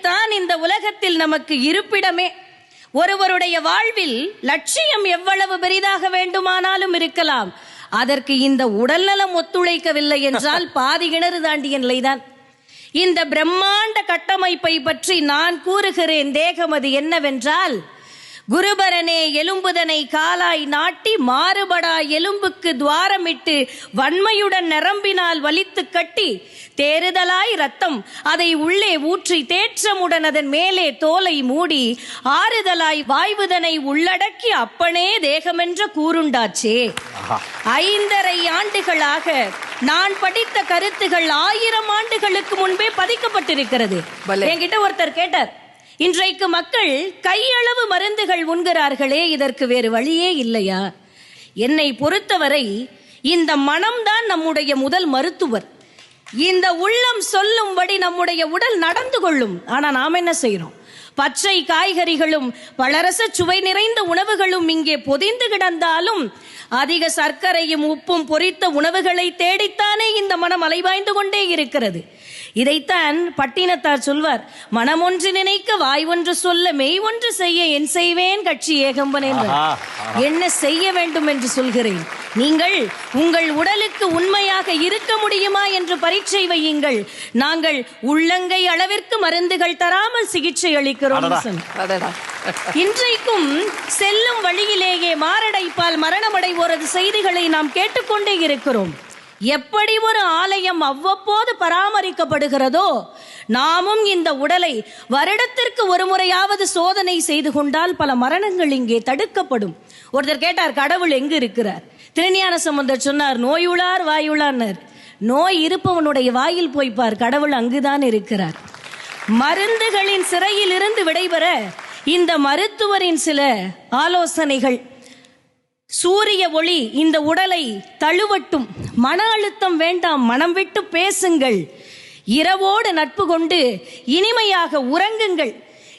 தான் இந்த உலகத்தில் நமக்கு இருப்பிடமே. ஒருவருடைய வாழ்வில் லட்சியம் எவ்வளவு பெரிதாக வேண்டுமானாலும் இருக்கலாம். அதற்கு இந்த உடல்நலம் ஒத்துழைக்கவில்லை என்றால் பாதி கிணறு தாண்டிய நிலைதான். இந்த பிரம்மாண்ட கட்டமைப்பை பற்றி நான் கூறுகிறேன் தேகம் அது என்னவென்றால் குருபரனே எலும்புதனை காலாய் நாட்டி மாறுபடா எலும்புக்கு துவாரமிட்டு வன்மையுடன் நரம்பினால் வலித்து கட்டி தேறுதலாய் ரத்தம் அதை உள்ளே ஊற்றி தேற்றமுடன் அதன் மேலே தோலை மூடி ஆறுதலாய் வாய்வுதனை உள்ளடக்கி அப்பனே தேகமென்ற கூறுண்டாச்சே. ஐந்தரை ஆண்டுகளாக நான் படித்த கருத்துகள் ஆயிரம் ஆண்டுகளுக்கு முன்பே பதிக்கப்பட்டிருக்கிறது. என்கிட்ட ஒருத்தர் கேட்டார் இன்றைக்கு மக்கள் கையளவு மருந்துகள் உண்கிறார்களே இதற்கு வேறு வழியே இல்லையா? என்னை பொறுத்தவரை இந்த மனம்தான் நம்முடைய முதல் மருத்துவர். இந்த உள்ளம் சொல்லும்படி நம்முடைய உடல் நடந்து கொள்ளும். ஆனா நாம் என்ன செய்யறோம் பச்சை காய்கறிகளும் பலரச சுவை நிறைந்த உணவுகளும் இங்கே பொதிந்து கிடந்தாலும் அதிக சர்க்கரையும் உப்பும் பொரித்த உணவுகளை தேடித்தானே இந்த மனம் அலைவாய்ந்து கொண்டே இருக்கிறது. இதைத்தான் பட்டினத்தார் சொல்வார் மனம் ஒன்று நினைக்க வாய் ஒன்று சொல்ல மெய் ஒன்று செய்ய என் செய்வேன் கட்சி ஏகம்பன். என்ன செய்ய வேண்டும் என்று சொல்கிறேன். நீங்கள் உங்கள் உடலுக்கு உண்மையாக இருக்க முடியுமா என்று பரீட்சை வையுங்கள். நாங்கள் உள்ளங்கை அளவிற்கு மருந்துகள் தராமல் சிகிச்சை அளிக்கிறோம். இன்றைக்கும் செல்லும் வழியிலேயே மாரடைப்பால் மரணமடைவோரது செய்திகளை நாம் கேட்டுக்கொண்டே இருக்கிறோம். எப்படி ஒரு ஆலயம் அவ்வப்போது பராமரிக்கப்படுகிறதோ நாமும் இந்த உடலை வருடத்திற்கு ஒரு முறையாவது சோதனை செய்து கொண்டால் பல மரணங்கள் இங்கே தடுக்கப்படும். ஒருத்தர் கேட்டார் கடவுள் எங்கு இருக்கிறார்? திருஞான சம்பந்தர் சொன்னார் நோயுளார் வாயுளார்னர் நோய் இருப்பவனுடைய வாயில் போய்ப்பார் கடவுள் அங்குதான் இருக்கிறார். மருந்துகளின் சிறையில் இருந்து விடைபெற இந்த மருத்துவரின் சில ஆலோசனைகள் சூரிய ஒளி இந்த உடலை தழுவட்டும். மன அழுத்தம் வேண்டாம் மனம் விட்டு பேசுங்கள். இரவோடு நட்பு கொண்டு இனிமையாக உறங்குங்கள்.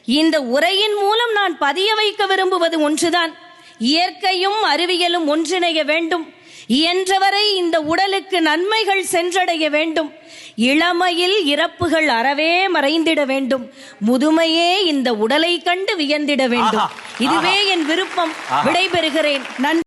இந்த உரையின் மூலம் நான் பதிய வைக்க விரும்புவது ஒன்றுதான். இயற்கையும் அறிவியலும் ஒன்றிணைய வேண்டும். இயன்றவரை இந்த உடலுக்கு நன்மைகள் சென்றடைய வேண்டும். இளமையில் இறப்புகள் அறவே மறைந்திட வேண்டும். முதுமையே இந்த உடலை கண்டு வியந்திட வேண்டும். இதுவே என் விருப்பம். விடைபெறுகிறேன். நன்றி.